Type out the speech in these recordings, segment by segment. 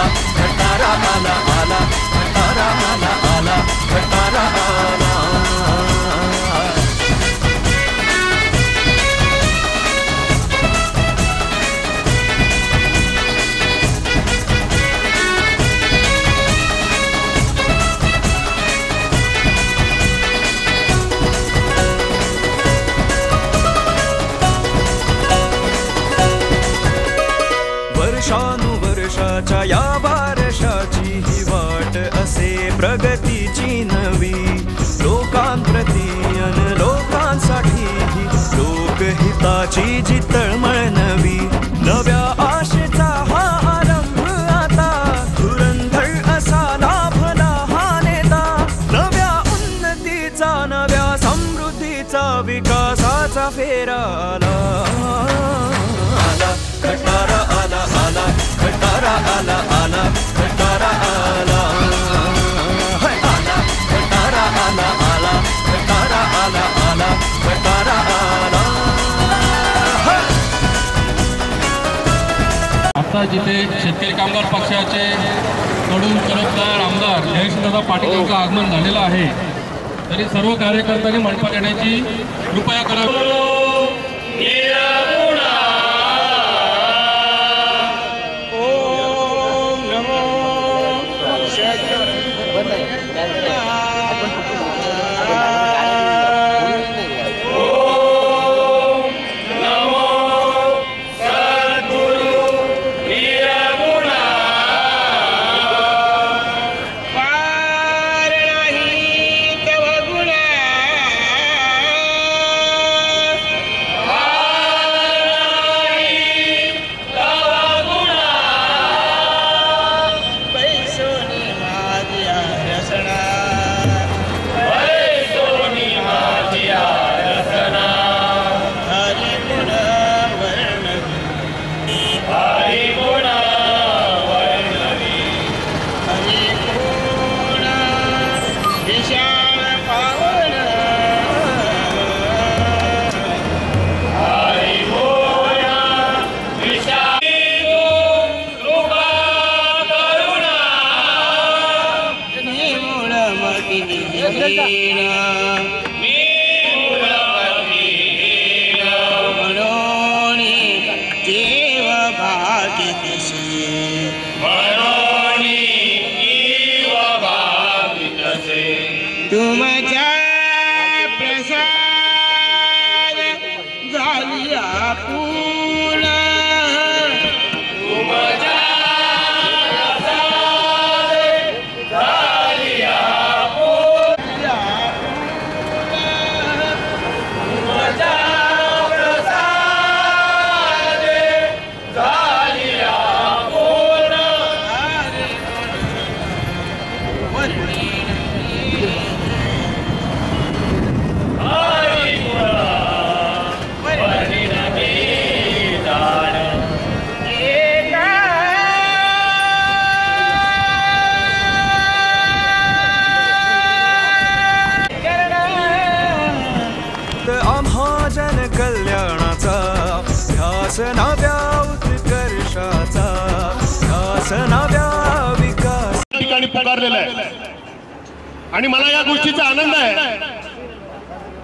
आला खटारा आला आला खटारा आला आला खटारा आला. प्रगतीची नवी लोकांप्रती अन लोकांसाठी लोकहिताची जी तळमळ नवी. नव्या आशेचा हा आरंभ आता धुरंधर असा लाभला हा नेता. नव्या उन्नतीचा नव्या समृद्धीचा विकासाचा फेरा आला. आला खटारा आला आला खटारा आला आला. आता जिथे शेतकरी कामगार पक्षाचे कडून तरफदार आमदार जयेशदादा पाटील यांचं आगमन झालेलं आहे तरी सर्व कार्यकर्त्यांनी मंडपात येण्याची कृपया करावी पार विशाल पावन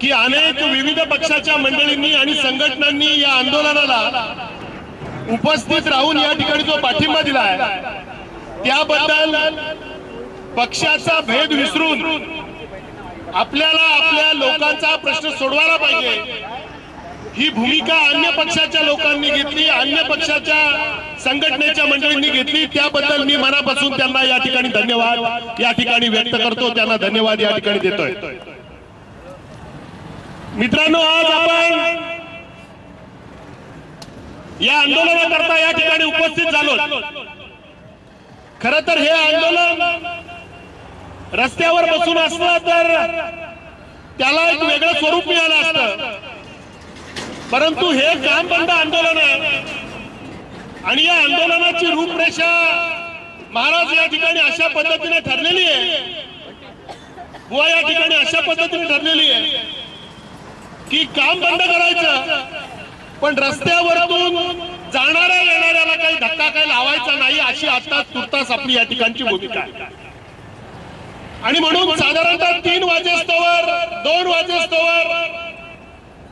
की अनेक विविध पक्षाच्या मंडळींनी आणि संघटनांनी या आंदोलनाला उपस्थित राहून या ठिकाणी जो पाठिंबा दिला आहे त्याबद्दल पक्षाचा भेद विसरून आपल्याला आपल्या लोकांचा प्रश्न सोडवायला पाहिजे. ही भूमिका अन्य पक्षाच्या लोकांनी घेतली अन्य पक्षाच्या संघटनेच्या मंडळींनी घेतली. त्याबद्दल मी मनापासून त्यांना या ठिकाणी धन्यवाद या ठिकाणी व्यक्त करतो त्यांना धन्यवाद या ठिकाणी देतोय. मित्रांनो आज आपण या आंदोलनाकरता या ठिकाणी उपस्थित झालो खर तर हे आंदोलन रस्त्यावर बसून असलं तर त्याला एक वेगळं स्वरूप मिळालं असत. परंतु हे काम बंद आंदोलन आहे. आणि या आंदोलनाची रूपरेषा महाराज या ठिकाणी अशा पद्धतीने ठरलेली आहे. बुवा या ठिकाणी अशा पद्धतीने ठरलेली आहे. की काम बंद करायचं. पण रस्त्यावरतून जाणाऱ्या येणाऱ्याला काही धक्का काही लावायचा नाही अशी आता तुर्तास आपली या ठिकाणची भूमिका आहे. आणि म्हणून साधारणतः तीन वाजेस्तोवर दोन वाजेस्तोवर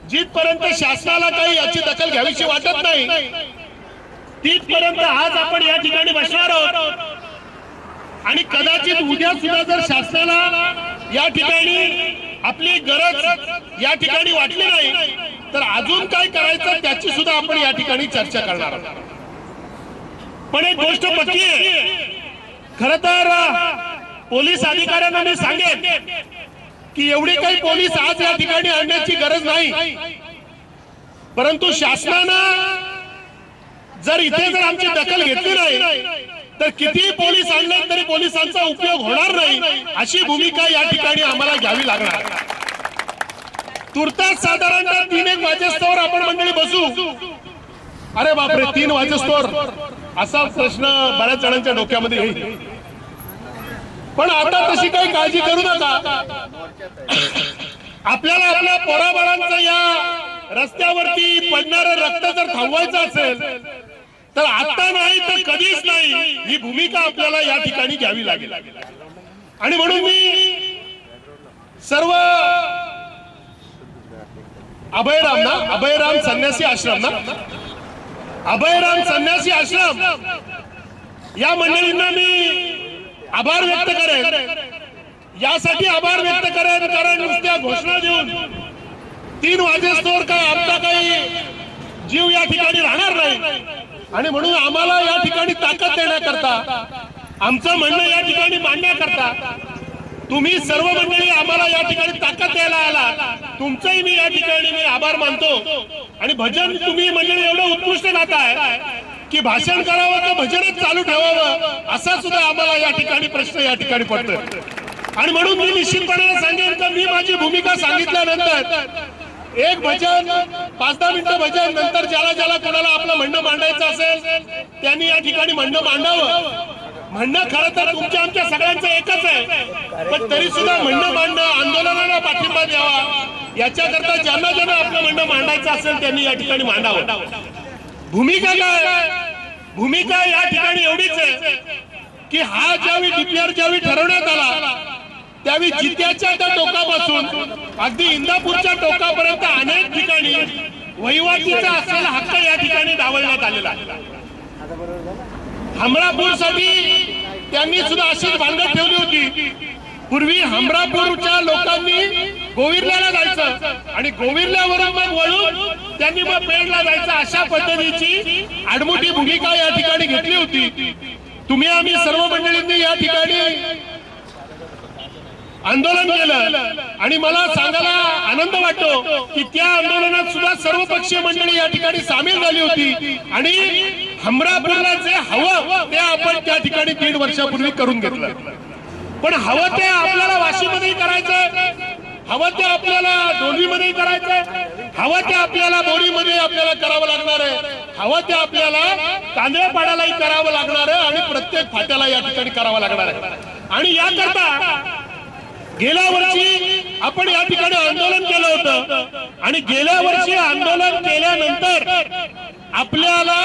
जिथपर्यंत शासनाला काही याची दखल घ्यावीशी वाटत नाही तिथपर्यंत आज आपण या ठिकाणी बसणार आहोत. आणि कदाचित उद्या सुद्धा जर शासनाला या ठिकाणी आपली गरज या ठिकाणी वाटली नाही तर अजून काय करायचं त्याची सुद्धा आपण या ठिकाणी चर्चा करणार आहोत. पण एक गोष्ट पक्की आहे. खर तर पोलीस अधिकाऱ्यांना मी सांगेन की एवढी काही पोलीस आज या ठिकाणी आणण्याची गरज नाही. परंतु शासनानं जर इथे जर आमची दखल घेतली नाही तर किती पोलीस आणले तरी पोलिसांचा उपयोग होणार नाही. अशी भूमिका या ठिकाणी आम्हाला घ्यावी लागणार. तुर्तास साधारणतः तीन एक वाजेस्तोवर आपण मंडळी बसू. अरे बापरे तीन वाजेस्तोवर. असा प्रश्न बऱ्याच जणांच्या डोक्यामध्ये येईल. पण आता तशी काही काळजी करू नका. आपल्याला आपल्या पोराबाळांचं या रस्त्यावरती पडणारं रक्त जर थांबवायचं असेल तर आता नाही तर कधीच नाही ही भूमिका आपल्याला या ठिकाणी घ्यावी लागेल. आणि म्हणून मी सर्व अभयराम ना अभयराम संन्यासी आश्रम ना? अभयराम संन्यासी आश्रम या मंडळींना मी आभार व्यक्त करेन. यासाठी आभार व्यक्त करेन कारण नुसत्या घोषणा देऊन तीन वाजेस्तोवर काय आमचा काही जीव या ठिकाणी राहणार नाही. आणि म्हणून आम्हाला या ठिकाणी ताकद देण्याकरता आमचं म्हणणं या ठिकाणी मांडण्याकरता तुम्ही सर्व मंडळी आम्हाला या ठिकाणी ताकद द्यायला आला तुमचंही मी या ठिकाणी मी आभार मानतो. आणि भजन तुम्ही मंडळी एवढं उत्कृष्ट गाताय की भाषण करावं तर भजनच चालू ठेवावं असा सुद्धा आम्हाला या ठिकाणी प्रश्न या ठिकाणी पडतोय. आणि म्हणून मी निश्चितपणे सांगेन तर मी माझी भूमिका सांगितल्यानंतर एक भजन पाच दहा मिनिटं भजन नंतर ज्याला ज्याला कोणाला आपलं म्हणणं मांडायचं असेल त्यांनी या ठिकाणी म्हणणं मांडावं. म्हणणं खरं तर तुमच्या आमच्या सगळ्यांचं एकच आहे. पण तरी सुद्धा म्हणणं मांडणं आंदोलनाला पाठिंबा द्यावा. याच्याकरता ज्यांना ज्यांना आपलं म्हणणं मांडायचं असेल त्यांनी या ठिकाणी मांडावं. भूमिका काय भूमिका या ठिकाणी एवढीच आहे की हा ज्यावेळी डीपीआर ज्यावेळी ठरवण्यात आला त्यावेळी जित्याच्या त्या टोकापासून अगदी इंदापूरच्या टोकापर्यंत अनेक ठिकाणी वहिवाटीचा असलेला हक्क या ठिकाणी डावलण्यात आलेला आहे. हमरापूरसाठी त्यांनी सुद्धा अशीच बांधत ठेवली होती. पूर्वी हमरापूरच्या लोकांनी गोविरल्याला जायचं आणि गोविरल्यावरून मग वळून त्यांनी मग पेडला जायचं अशा पद्धतीची आडमोठी भूमिका या ठिकाणी घेतली होती. तुम्ही आम्ही सर्व मंडळींनी या ठिकाणी आंदोलन केलं. आणि मला सांगायला आनंद वाटतो की त्या आंदोलनात सुद्धा सर्व पक्षीय मंडळी या ठिकाणी सामील झाली होती. आणि हमरापूरला जे हवं ते आपण त्या ठिकाणी दीड वर्षापूर्वी करून घेतलं. पण हवं ते आपल्याला वाशीमध्येही करायचं हवं ते आपल्याला डोलीमध्येही करायचंय हवं ते आपल्याला बोरीमध्ये आपल्याला करावं लागणार आहे हवं ते आपल्याला तांदळपाड्यालाही करावं लागणार आहे आणि प्रत्येक फाट्याला या ठिकाणी करावं लागणार आहे. आणि याकरता गेल्या वर्षी आपण या ठिकाणी आंदोलन केलं होतं. आणि गेल्या वर्षी आंदोलन केल्यानंतर आपल्याला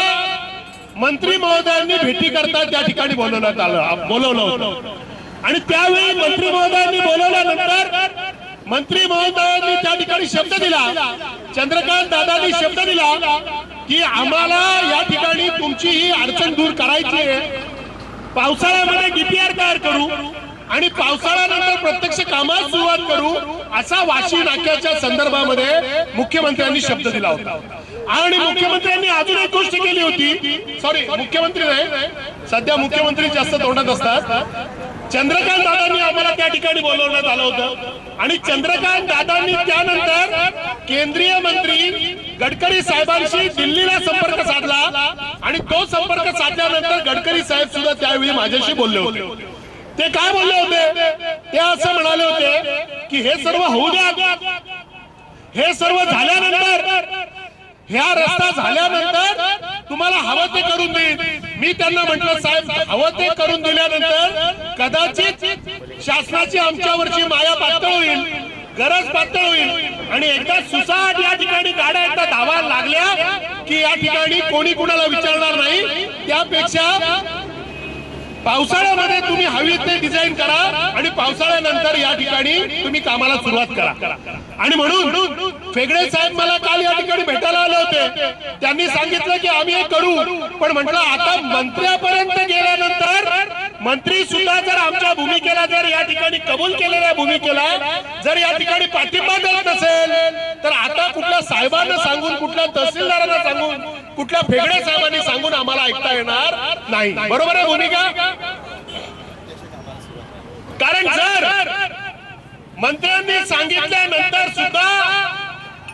मंत्री महोदयांनी भेटी करता त्या ठिकाणी बोलवण्यात आलं बोलवलं होतं. आणि त्यावेळी मंत्री महोदयांनी बोलवल्यानंतर मंत्री महोदयांनी त्या ठिकाणी शब्द दिला. चंद्रकांत दादांनी शब्द दिला की आम्हाला या ठिकाणी तुमची ही अडचण दूर करायची आहे. पावसाळ्यामध्ये डीपीआर तयार करू. आणि पावसाळ्यानंतर प्रत्यक्ष कामात सुरुवात करू असा वाशी नाक्याच्या संदर्भामध्ये मुख्यमंत्र्यांनी शब्द दिला होता. आणि मुख्यमंत्र्यांनी अजून एक गोष्ट केली होती. सॉरी मुख्यमंत्री नाही. सध्या मुख्यमंत्री जास्त तोंडात असतात. चंद्रकांत दादांनी आम्हाला त्या ठिकाणी बोलवण्यात आलं होतं. आणि चंद्रकांत दादांनी त्यानंतर केंद्रीय मंत्री गडकरी साहेबांशी दिल्लीला संपर्क साधला. आणि तो संपर्क साधल्यानंतर गडकरी साहेब सुद्धा त्यावेळी माझ्याशी बोलले होते. ते काय बोलले होते? ते असं म्हणाले होते की हे सर्व होऊ द्या. हे सर्व झाल्यानंतर ह्या रस्ता झाल्यानंतर तुम्हाला हवं ते करून देईन. मी त्यांना म्हटलं साहेब हवं ते करून दिल्यानंतर कदाचित शासनाची आमच्यावरची माया पातळ होईल गरज पातळ होईल. आणि एकदा सुसाट या ठिकाणी गाड्या एकदा धावा लागल्या की या ठिकाणी कोणी कुणाला विचारणार नाही. त्यापेक्षा पावसाळ्यामध्ये तुम्ही हवी ते डिझाईन करा आणि पावसाळ्यानंतर या ठिकाणी तुम्ही कामाला सुरुवात करा. आणि म्हणून फेगडे साहेब मला काल या ठिकाणी भेटायला आले होते. त्यांनी सांगितलं की आम्ही हे करू. पण म्हटलं आता मंत्र्यापर्यंत गेल्यानंतर मंत्री सुद्धा जर आमच्या भूमिकेला जर या ठिकाणी कबूल केलेल्या भूमिकेला जर या ठिकाणी पाठिंबा देत नसेल तर आता कुठल्या साहेबांना सांगून कुठल्या तहसीलदारांना सांगून कुठल्या फेगडे साहेबांनी सांगून आम्हाला ऐकता येणार नाही. बरोबर आहे भूमिका? कारण जर मंत्र्यांनी सांगितल्यानंतर सुद्धा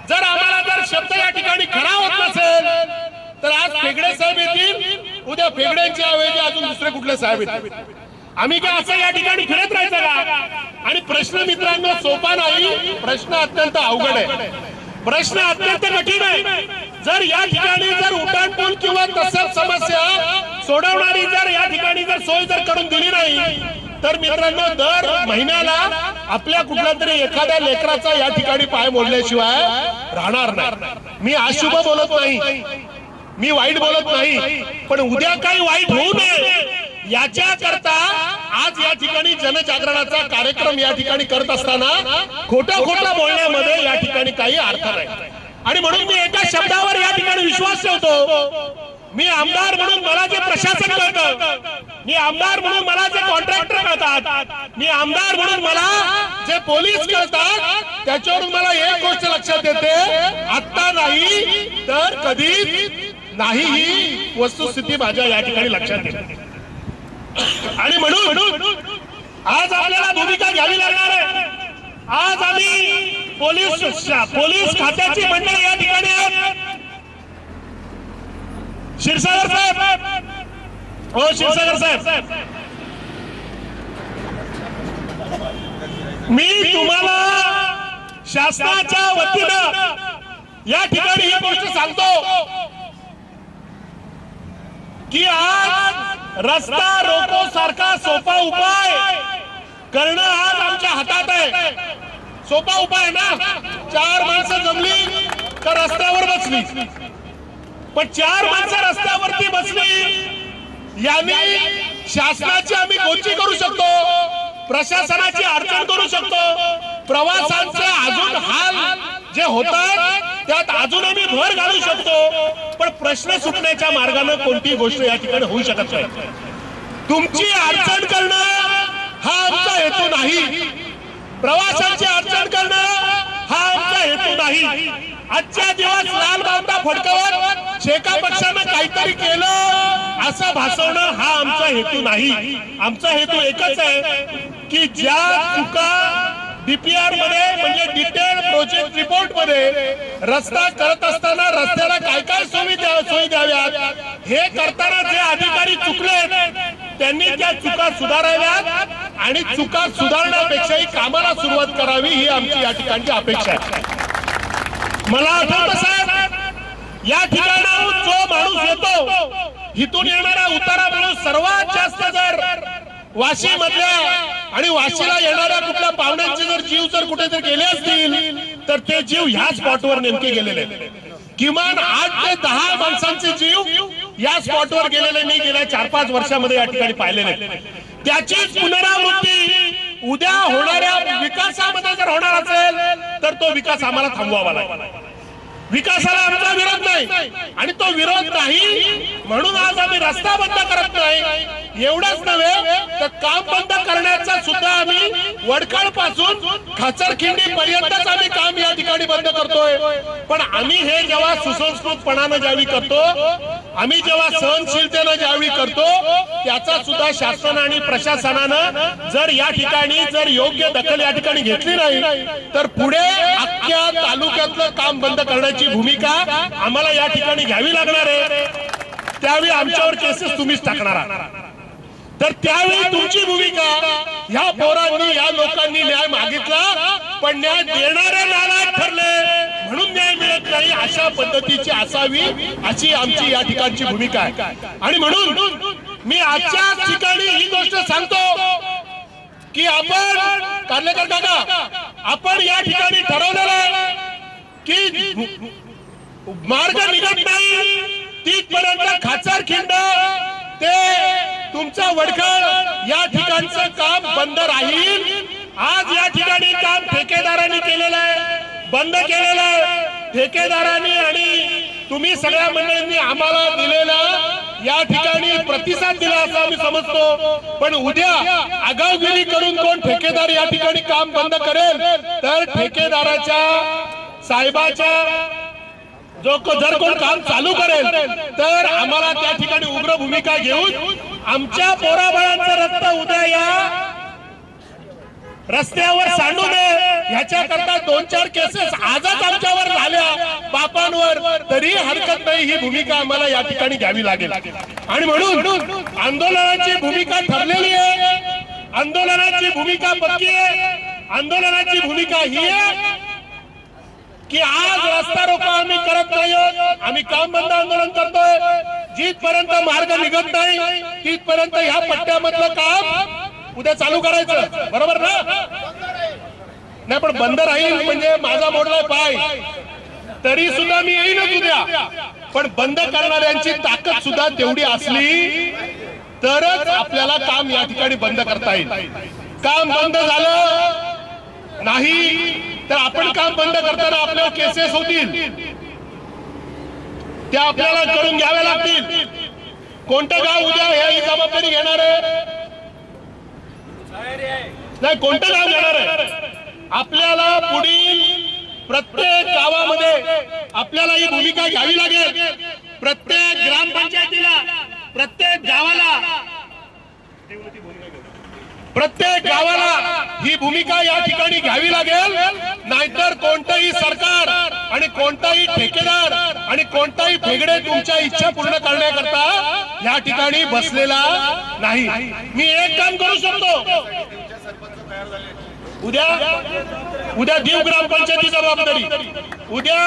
जर आम्हाला जर शब्द या ठिकाणी खरा होत नसेल तर आज फेगडे साहेब येतील. उद्या फेगड्यांच्या ऐवजी अजून दुसरे कुठले साहेब येतील. आम्ही काय असं या ठिकाणी फिरत राहायचं का? आणि प्रश्न मित्रांनो सोपा नाही. प्रश्न अत्यंत अवघड आहे. प्रश्न अत्यंत कठीण आहे. जर या ठिकाणी जर उड्डाणपूल किंवा तसंच समस्या सोडवणारी जर या ठिकाणी जर सोय जर करून दिली नाही तर मित्रांनो दर महिन्याला आपल्या कुठल्या तरी एखाद्या लेकराचा या ठिकाणी पाय मोडल्याशिवाय राहणार नाही. मी अशुभ बोलत नाही. मी वाईट बोलत नाही पण उद्या काही वाईट होऊ नये. याच्या करता आज या ठिकाणी जनजागरणाचा कार्यक्रम या ठिकाणी करत असताना खोटं खोटं बोलण्यामध्ये या ठिकाणी काही अर्थ नाही. आणि म्हणून मी एका शब्दावर या ठिकाणी विश्वास ठेवतो. मी आमदार म्हणून मला जे प्रशासन कळतं मी आमदार म्हणून मला जे कॉन्ट्रॅक्टर कळतात मी आमदार म्हणून मला जे पोलीस कळतात त्याच्यावरून मला एक गोष्ट लक्षात येते. आता नाही तर कधी नाही ही वस्तुस्थिती माझ्या या ठिकाणी लक्षात येते आणि म्हणून आज आपल्याला भूमिका घ्यावी लागणार आहे. आज आम्ही पोलीस पोलीस खात्याची मंडळी या ठिकाणी आहेत. क्षीरसागर साहेब. हो क्षीरसागर साहेब. मी तुम्हाला शासनाच्या वतीनं या ठिकाणी ही गोष्ट सांगतो. की आज रस्ता रोको सारखा सोपा उपाय करणं आज आमच्या हातात आहे. सोपा उपाय ना? चार माणसं जमली तर रस्त्यावर बसली. पण चार माणसं रस्त्यावरती बसली याने शासनाची आम्ही कोची करू शकतो प्रशासनाची अडचण करू शकतो प्रवासांचे अजून हाल जे होतात त्यात अजूनही भर घालू शकतो. पण प्रश्न सुटण्याच्या मार्गाने कोणतीही गोष्ट या ठिकाणी होऊ शकत नाही. तुमची अडचण करणं हा आमचा हेतू नाही. प्रवासाची अडचण करणं हा आमचा हेतू नाही. आजच्या दिवस लाल बांधा फडकवत शेका पक्षानं काहीतरी केलं असं भासवणं हा आमचा हेतू नाही. आमचा हेतू एकच आहे की ज्या चुका डीपीआरमध्ये म्हणजे डिटेल प्रोजेक्ट रिपोर्टमध्ये रस्ता करत असताना रस्त्याला काय काय सोयी सोयी द्याव्यात? हे करताना जे अधिकारी चुकले त्यांनी त्या चुका सुधाराव्यात आणि चुका सुधारण्यापेक्षाही कामाला सुरुवात करावी ही आमची या ठिकाणची अपेक्षा आहे. मला आठवत साहेब या ठिकाणाहून जो माणूस येतो इथून येणारा उतारा माणूस सर्वात जास्त जर वाशी मधल्या आणि वाशीला येणाऱ्या कुठल्या पाहुण्यांचे जर जीव जर कुठे जर गेले असतील तर ते जीव ह्या स्पॉटवर नेमके गेलेले किमान आठ ते दहा माणसांचे जीव या स्पॉटवर गेलेले मी गेल्या चार पाच वर्षामध्ये या ठिकाणी पाहिलेले आहेत. त्याचीच पुनरावृत्ती उद्या होणाऱ्या विकासामध्ये जर होणार असेल तर तो विकास आम्हाला थांबवावा लागेल. विकासाला आमचा विरोध नाही. आणि तो विरोध नाही म्हणून आज आम्ही रस्ता बंद करत नाही. एवढंच नव्हे तर काम बंद करण्याचा सुद्धा आम्ही वडखळपासून खाचरखिंडी पर्यंतच आम्ही काम या ठिकाणी बंद करतोय. पण आम्ही हे जेव्हा सुसंस्कृतपणानं ज्यावेळी करतो आम्ही जेव्हा सहनशीलतेनं ज्यावेळी करतो त्याचा सुद्धा शासन आणि प्रशासनानं जर या ठिकाणी जर योग्य दखल या ठिकाणी घेतली नाही तर पुढे अख्ख्या तालुक्यातलं काम बंद करण्याची भूमिका आम्हाला या ठिकाणी घ्यावी लागणार आहे. त्यावेळी आमच्यावर केसेस तुम्हीच टाकणार आहात. तर त्यावेळी तुमची भूमिका ह्या पोरांनी या लोकांनी न्याय मागितला पण न्याय देणारे नाराज ठरले. म्हणून न्याय मिळत नाही अशा पद्धतीची असावी अशी आमची या ठिकाणची भूमिका आहे. आणि म्हणून मी आजच्या ठिकाणी ही गोष्ट सांगतो की आपण कार्लेकर काका आपण या ठिकाणी ठरवलेलं आहे की मार्ग निघत नाही तिथपर्यंत खाचर खिंड ते तुमचा वडखळ या ठिकाणचं काम बंद राहील. आज या ठिकाणी काम ठेकेदारांनी केलेलं आहे. बंद केलेलं आहे. ठेकेदारांनी आणि तुम्ही सगळ्या मंडळींनी आम्हाला दिलेला या ठिकाणी प्रतिसाद दिला असं आम्ही समजतो. पण उद्या आगावगिरी करून कोण ठेकेदार या ठिकाणी काम बंद करेल तर ठेकेदाराच्या साहेबाच्या जो जर कोण काम चालू करेल तर आम्हाला त्या ठिकाणी उग्र भूमिका घेऊन आमच्या पोराबाळांचं रक्त उद्या या रस्त्यावर सांडू नये. ह्याच्याकरता दोन चार केसेस आजच आमच्यावर झाल्या. बापांवर तरी हरकत नाही ही भूमिका आम्हाला या ठिकाणी घ्यावी लागेल. आणि म्हणून आंदोलनाची भूमिका ठरलेली आहे. आंदोलनाची भूमिका पक्की आहे. आंदोलनाची भूमिका ही आहे. की आज रस्ता रोको आम्ही करत नाही आम्ही काम बंद आंदोलन करतोय. जिथपर्यंत मार्ग निघत नाही तिथपर्यंत ह्या पट्ट्यामधलं काम उद्या चालू करायचं. बरोबर ना? नाही पण बंद राहील म्हणजे माझा मोडलाय पाय. तरी सुद्धा मी येईनच उद्या. पण बंद करणाऱ्यांची ताकद सुद्धा तेवढी असली तरच आपल्याला काम या ठिकाणी बंद करता येईल. काम बंद झालं नाही तर आपण काम बंद करताना आपल्यावर केसेस होतील. त्या आपल्याला करून घ्याव्या लागतील. कोणतं गाव उद्या हे जबाबदारी घेणार आहे? नाही कोणतं गाव घेणार आहे? आपल्याला पुढील प्रत्येक गावामध्ये आपल्याला ही भूमिका घ्यावी लागेल. प्रत्येक ग्रामपंचायतीला प्रत्येक गावाला. प्रत्येक गावाला ही भूमिका या ठिकाणी घ्यावी लागेल. नाहीतर कोणतंही सरकार आणि कोणताही ठेकेदार आणि कोणताही फेगडे तुमच्या इच्छा पूर्ण करण्याकरता या ठिकाणी बसलेला नाही. मी एक काम करू शकतो. उद्या उद्या दीव ग्रामपंचायती जबाबदारी उद्या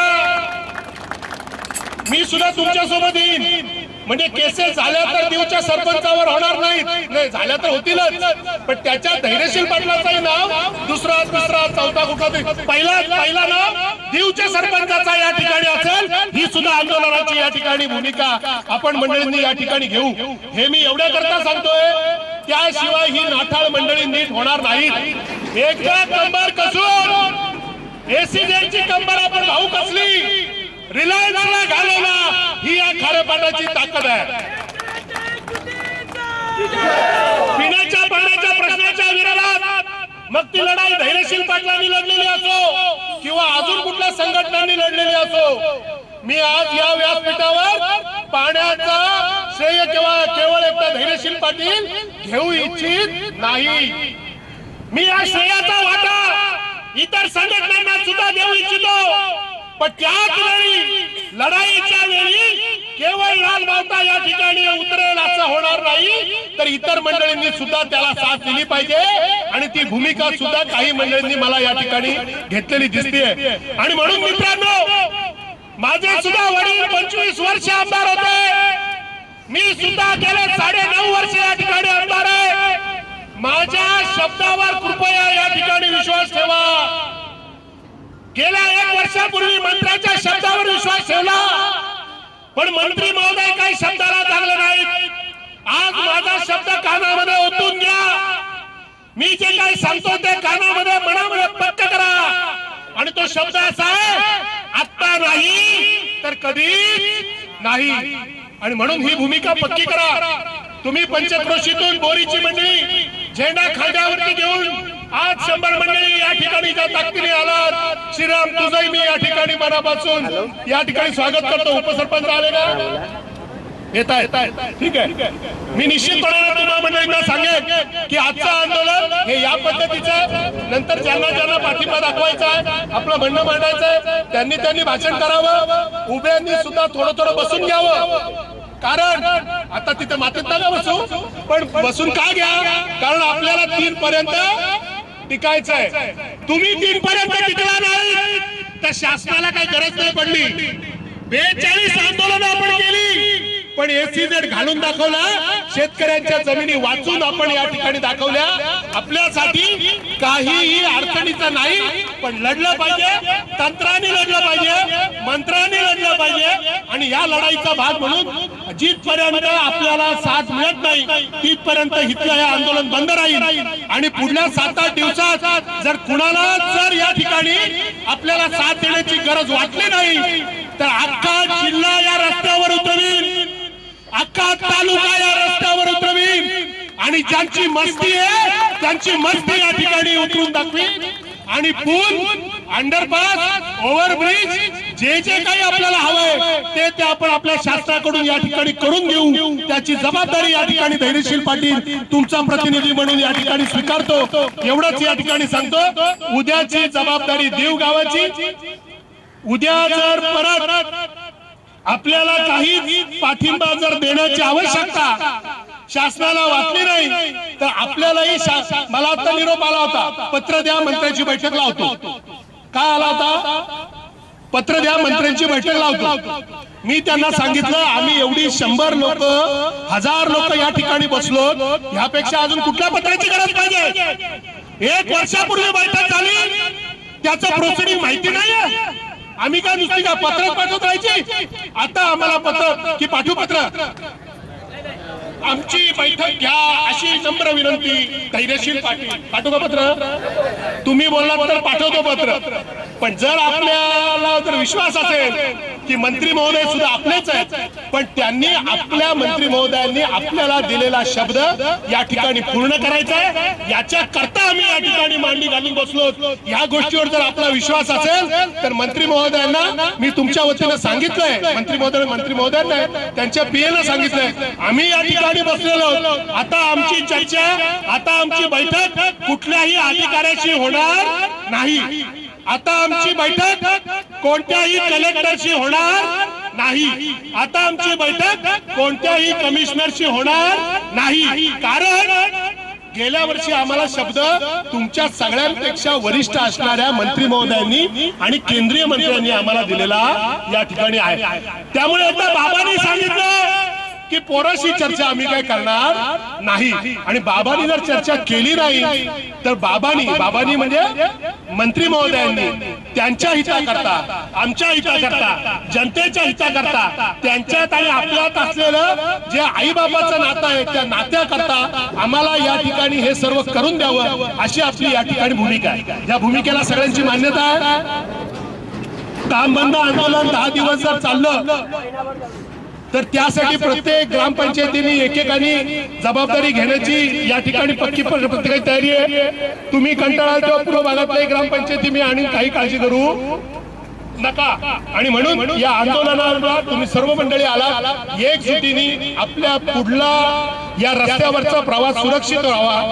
मी सुद्धा तुमच्यासोबत येईन. म्हणजे केसेस झाल्या तर देवच्या सरपंचावर होणार नाहीत. नाही झाल्या तर होतीलच. पण त्याच्या धैर्यशील पाटलाचंही नाव दुसरा तिसरा चौथा कुठला पहिला पहिला नाव देवच्या सरपंचाचा या ठिकाणी असेल. ही सुद्धा आंदोलनाची या ठिकाणी भूमिका आपण मंडळींनी या ठिकाणी घेऊ. हे मी एवढ्या करता सांगतोय त्याशिवाय ही नाठाळ मंडळी नीट होणार नाही एकदा कंबर कसून एसीजेची कंबर आपण भाऊ कसली? रिलायन्सला घालवला. ही या खारेपाटाची ताकद आहे. पिण्याच्या पाण्याच्या प्रश्नाच्या विरोधात मग ती लढाई धैर्यशील पाटलांनी लढलेली असो किंवा अजून कुठल्या संघटनांनी लढलेली असो मी आज या व्यासपीठावर पाण्याचा श्रेय केवळ केवळ एकदा धैर्यशील पाटील घेऊ इच्छित नाही. मी या श्रेयाचा वाटा इतर संघटनांना सुद्धा देऊ इच्छितो. पण त्याच वेळी लढाईच्या वेळी केवळ लाल मावता या ठिकाणी उतरेल असं होणार नाही. तर इतर मंडळींनी सुद्धा त्याला साथ दिली पाहिजे. आणि ती भूमिका सुद्धा काही मंडळींनी मला या ठिकाणी घेतलेली दिसते आणि म्हणून मित्रांनो माझे सुद्धा वडील पंचवीस वर्ष आमदार होते. मी सुद्धा गेले साडे नऊ वर्ष या ठिकाणी आमदार आहे. माझ्या शब्दावर कृपया या ठिकाणी विश्वास ठेवा. गेल्या एक वर्षापूर्वी मंत्र्याच्या शब्दावर विश्वास ठेवला. पण मंत्री महोदय काही शब्दाला चांगलं नाही आज माझा शब्द कानामध्ये ओतून घ्या. मी जे काही सांगतो ते कानामध्ये मनामध्ये पक्क करा. आणि तो शब्द असा आहे आत्ता नाही तर कधी नाही. आणि म्हणून ही भूमिका पक्की करा. तुम्ही पंचक्रोशीतून बोरीची मंडळी झेंडा खांद्यावरती घेऊन आज शंभर मंडळी या ठिकाणी ज्या ताकदीने आलात श्रीराम तुझंही मी या ठिकाणी मनापासून या ठिकाणी स्वागत करतो. उपसरपंच आले का येत आहे ठीक आहे. मी निश्चितपणाने तुम्हा मंडळींना सांगेन की आजचं आंदोलन हे या पद्धतीचं आहे. नंतर ज्यांना ज्यांना पाठिंबा दाखवायचा आहे आपलं म्हणणं मांडायचं आहे त्यांनी त्यांनी भाषण करावं. उभ्यांनी सुद्धा थोडं थोडं बसून घ्यावं. कारण आता तिथे मातीत नका बसू. पण बसून का घ्या? कारण आपल्याला तीन पर्यंत टिकायचं आहे. तुम्ही तीन पर्यंत टिकला नाही तर शासनाला काही गरज नाही पडली. बेचाळीस आंदोलन आपण केली. पण एसीझेड घालून दाखवला शेतकऱ्यांच्या जमिनी वाचून आपण या ठिकाणी दाखवल्या. आपल्यासाठी काहीही अडचणीचं नाही पण लढलं पाहिजे तंत्राने लढलं पाहिजे मंत्राने लढलं पाहिजे. आणि या लढाईचा भाग म्हणून जिथपर्यंत आपल्याला साथ मिळत नाही. तिथपर्यंत इथलं हे आंदोलन बंद राहील. आणि पुढल्या सात आठ दिवसात जर कुणाला जर या ठिकाणी आपल्याला साथ देण्याची गरज वाटली नाही तर अख्खा जिल्हा अख्खा तालुका या रस्त्यावर उतरवीन. आणि ज्यांची मस्ती आहे त्यांची मस्ती या ठिकाणी उतरून दाखवीन. आणि पूल अंडरपास ओव्हरब्रिज जे जे काही आपल्याला हवंय ते ते आपण आपल्या शासनाकडून या ठिकाणी करून घेऊ. त्याची जबाबदारी या ठिकाणी धैर्यशील पाटील तुमचा प्रतिनिधी म्हणून या ठिकाणी स्वीकारतो. एवढंच या ठिकाणी सांगतो. उद्याची जबाबदारी देव गावाची उद्या जर परत आपल्याला काही पाठिंबा जर देण्याची आवश्यकता शासनाला वाटली नाही तर आपल्यालाही मला आता निरोप आला होता. पत्र द्या मंत्र्यांची बैठक लावतो. काय आला होता? पत्र द्या मंत्र्यांची बैठक लावतो. मी त्यांना सांगितलं आम्ही एवढी शंभर लोक हजार लोक या ठिकाणी बसलो. ह्यापेक्षा अजून कुठल्या पत्राची गरज पाहिजे? एक वर्षापूर्वी बैठक झाली. त्याचं प्रोसिडिंग माहिती नाहीये. आम्ही काय नुसती का पत्र पाठवत राहायची? आता आम्हाला पत्र की पाठवू पत्र आमची बैठक घ्या अशी नम्र विनंती धैर्यशील पाटील. पाठवू का पत्र? तुम्ही बोलला तर पाठवतो पत्र. पण जर आपल्याला जर विश्वास असेल की मंत्री महोदय सुद्धा आपलेच आहेत पण त्यांनी आपल्या मंत्री महोदयांनी आपल्याला दिलेला शब्द या ठिकाणी पूर्ण करायचा आहे. याच्या करता आम्ही या ठिकाणी मांडी घालून बसलो. या गोष्टीवर जर आपला विश्वास असेल तर मंत्री महोदयांना मी तुमच्या वतीनं सांगितलंय. मंत्री महोदय मंत्री महोदयांना त्यांच्या पीएनं सांगितलंय. आम्ही या ठिकाणी बसलेलो आता आमची चर्चा आता आमची बैठक कुठल्याही अधिकाऱ्याशी होणार नाही. आता आमची बैठक कोणत्याही कलेक्टरशी होणार नाही. आता आमची बैठक कोणत्याही कमिशनरशी होणार नाही. कारण गेल्या वर्षी आम्हाला शब्द तुमच्या सगळ्यांपेक्षा वरिष्ठ असणाऱ्या मंत्री महोदयांनी आणि केंद्रीय मंत्र्यांनी आम्हाला दिलेला या ठिकाणी आहे. त्यामुळे आता बाबांनी सांगितलं की पोराशी चर्चा आम्ही काय करणार नाही. आणि बाबांनी जर चर्चा केली नाही तर बाबांनी बाबांनी म्हणजे मंत्री महोदयांनी त्यांच्या हिताकरता आमच्या हिताकरता जनतेच्या हिताकरता त्यांच्यात आणि आपल्यात असलेलं जे आई बाबाचं नातं आहे त्या नात्याकरता आम्हाला या ठिकाणी हे सर्व करून द्यावं अशी आपली या ठिकाणी भूमिका आहे. या भूमिकेला सगळ्यांची मान्यता आहे. काम बंद आंदोलन दहा दिवस जर चाललं तर त्यासाठी प्रत्येक ग्रामपंचायतीने एकेकाने जबाबदारी घेण्याची या ठिकाणी पक्की प्रत्येकाची तयारी आहे. तुम्ही कंटाळाल तेव्हा पूर्व भागातल्या ग्रामपंचायती मी आणि काही काळजी करू. नका. आणि म्हणून या आंदोलनाला तुम्ही सर्व मंडळी आला एकजुटीने आपल्या पुढला या रस्त्यावरचा प्रवास सुरक्षित व्हावा.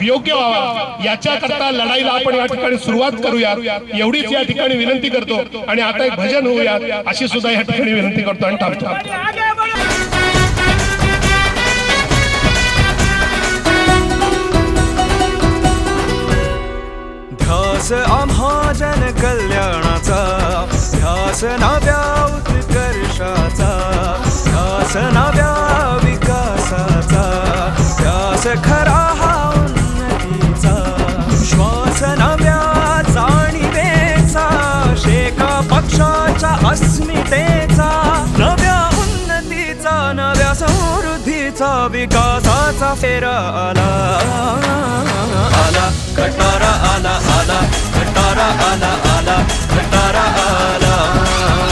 योग्य व्हावा. याच्याकरता लढाईला आपण या ठिकाणी सुरुवात करूया एवढीच या ठिकाणी विनंती करतो. आणि आता एक भजन होऊया अशी सुद्धा या ठिकाणी विनंती करतो आणि थांबतो. ध्यास आम्हा जन कल्याणाचा ध्यास नाव्या उत्कर्षाचा ध्यास नाव्या विकासाचा ध्यास खरा हा नव्यानि शेका पक्षा च अस्मि नव्यान्नति नव्या कटारा आला आला कटारा आला आ कटार आ